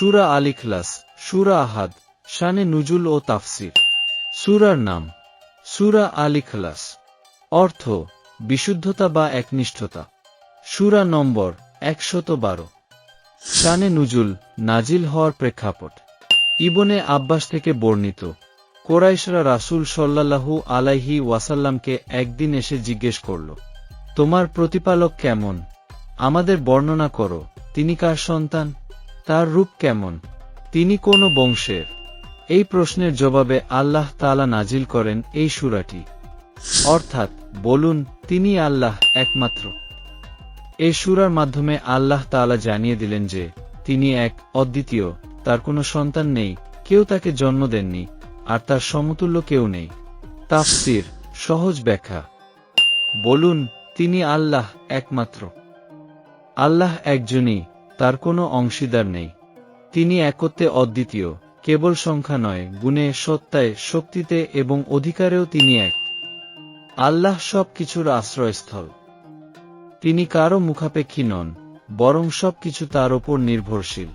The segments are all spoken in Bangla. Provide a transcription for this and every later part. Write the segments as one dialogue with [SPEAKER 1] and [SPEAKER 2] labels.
[SPEAKER 1] সুরা আল ইখলাস, সুরা আহাদ, শানে নুজুল ও তাফসির। সুরার নাম, সুরা আল ইখলাস। অর্থ, বিশুদ্ধতা বা একনিষ্ঠতা। সুরা নম্বর একশত বারো শানে নুজুল, নাজিল হওয়ার প্রেক্ষাপট। ইবনে আব্বাস থেকে বর্ণিত, কোরাইশরা রাসূল সল্লাল্লাহু আলাইহি ওয়াসাল্লামকে একদিন এসে জিজ্ঞেস করল, তোমার প্রতিপালক কেমন? আমাদের বর্ণনা করো, তিনি কার সন্তান? তার রূপ কেমন? তিনি কোন বংশের? এই প্রশ্নের জবাবে আল্লাহ তাআলা নাজিল করেন এই সুরাটি। অর্থাৎ, বলুন, তিনি আল্লাহ একমাত্র। এই সুরার মাধ্যমে আল্লাহ তাআলা জানিয়ে দিলেন যে, তিনি এক অদ্বিতীয়, তার কোনো সন্তান নেই, কেউ তাকে জন্ম দেননি, আর তার সমতুল্য কেউ নেই। তাফসির, সহজ ব্যাখ্যা। বলুন, তিনি আল্লাহ একমাত্র। আল্লাহ একজনই তার কোনো অংশীদার নেই। তিনি একত্বে অদ্বিতীয়, কেবল সংখ্যা নয়, গুণে, সত্তায়, শক্তিতে এবং অধিকারেও তিনি এক। আল্লাহ সব কিছুর আশ্রয়স্থল। তিনি কারও মুখাপেক্ষী নন, বরং সবকিছু তার ওপর নির্ভরশীল।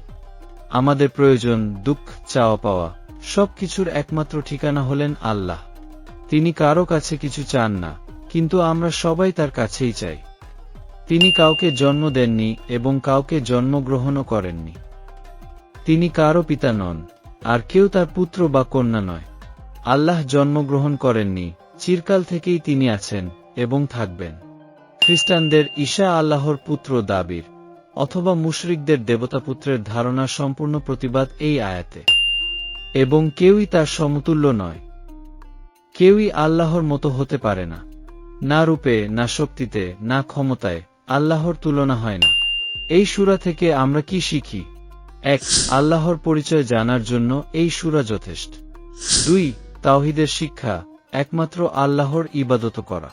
[SPEAKER 1] আমাদের প্রয়োজন দুঃখ, চাওয়া পাওয়া, সবকিছুর একমাত্র ঠিকানা হলেন আল্লাহ। তিনি কারও কাছে কিছু চান না, কিন্তু আমরা সবাই তার কাছেই চাই। তিনি কাউকে জন্ম দেননি এবং কাউকে জন্মগ্রহণও করেননি। তিনি কারও পিতা নন, আর কেউ তার পুত্র বা কন্যা নয়। আল্লাহ জন্মগ্রহণ করেননি, চিরকাল থেকেই তিনি আছেন এবং থাকবেন। খ্রিস্টানদের ঈশা আল্লাহর পুত্র দাবির, অথবা মুশরিকদের দেবতাপুত্রের ধারণা সম্পূর্ণ প্রতিবাদ এই আয়াতে। এবং কেউই তার সমতুল্য নয়। কেউই আল্লাহর মতো হতে পারে না না রূপে, না শক্তিতে, না ক্ষমতায় আল্লাহর তুলনা হয় না। এই সুরা থেকে আমরা কি শিখি? এক, আল্লাহর পরিচয় জানার জন্য এই সুরা যথেষ্ট। দুই, তাওহিদের শিক্ষা, একমাত্র আল্লাহর ইবাদত করা।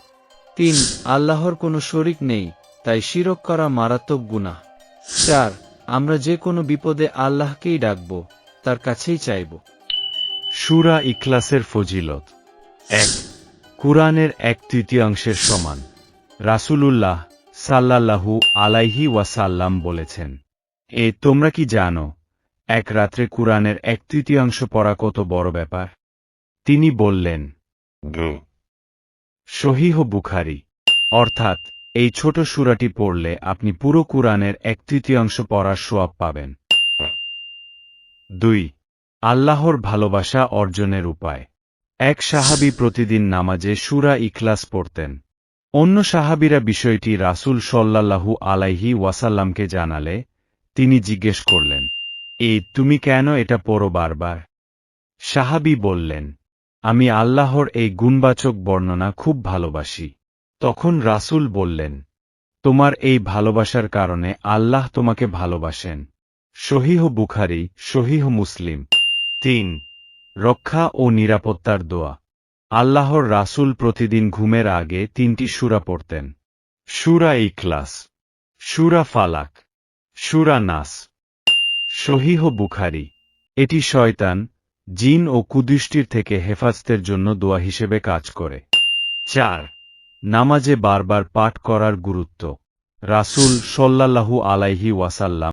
[SPEAKER 1] তিন, আল্লাহর কোনো শরিক নেই, তাই শিরক করা মারাত্মক গুনাহ। চার, আমরা যে কোনো বিপদে আল্লাহকেই ডাকব, তার কাছেই চাইব।
[SPEAKER 2] সুরা ইখলাসের ফজিলত। এক, কুরআনের এক তৃতীয়াংশের সমান। রাসূলুল্লাহ সাল্লাল্লাহু আলাইহি ওয়াসাল্লাম বলেছেন। এ তোমরা কি জানো এক রাত্রে কুরআনের এক তৃতীয়াংশ পড়া কত বড় ব্যাপার? তিনি বললেন সহিহ বুখারি। অর্থাৎ এই ছোট সুরাটি পড়লে আপনি পুরো কুরআনের এক তৃতীয়াংশ পড়ার সোয়াব পাবেন। দুই আল্লাহর ভালোবাসা অর্জনের উপায়। এক সাহাবী প্রতিদিন নামাজে সুরা ইখলাস পড়তেন। অন্য সাহাবিরা বিষয়টি রাসূল সল্লাল্লাহু আলাইহি ওয়াসাল্লামকে জানালে, তিনি জিজ্ঞেস করলেন এই তুমি কেন এটা পড়ো বারবার? সাহাবী বললেন, আমি আল্লাহর এই গুণবাচক বর্ণনা খুব ভালোবাসি। তখন রাসূল বললেন, তোমার এই ভালোবাসার কারণে আল্লাহ তোমাকে ভালোবাসেন। সহিহ বুখারি, সহিহ মুসলিম। তিন, রক্ষা ও নিরাপত্তার দোয়া। আল্লাহর রাসূল প্রতিদিন ঘুমের আগে তিনটি সুরা পড়তেন। সুরা ইখলাস, সুরা ফালাক, সুরা নাস। সহিহ বুখারি, এটি শয়তান, জিন ও কুদৃষ্টির থেকে হেফাজতের জন্য দোয়া হিসেবে কাজ করে। চার, নামাজে বারবার পাঠ করার গুরুত্ব। রাসূল সল্লাল্লাহু আলাইহি ওয়াসাল্লাম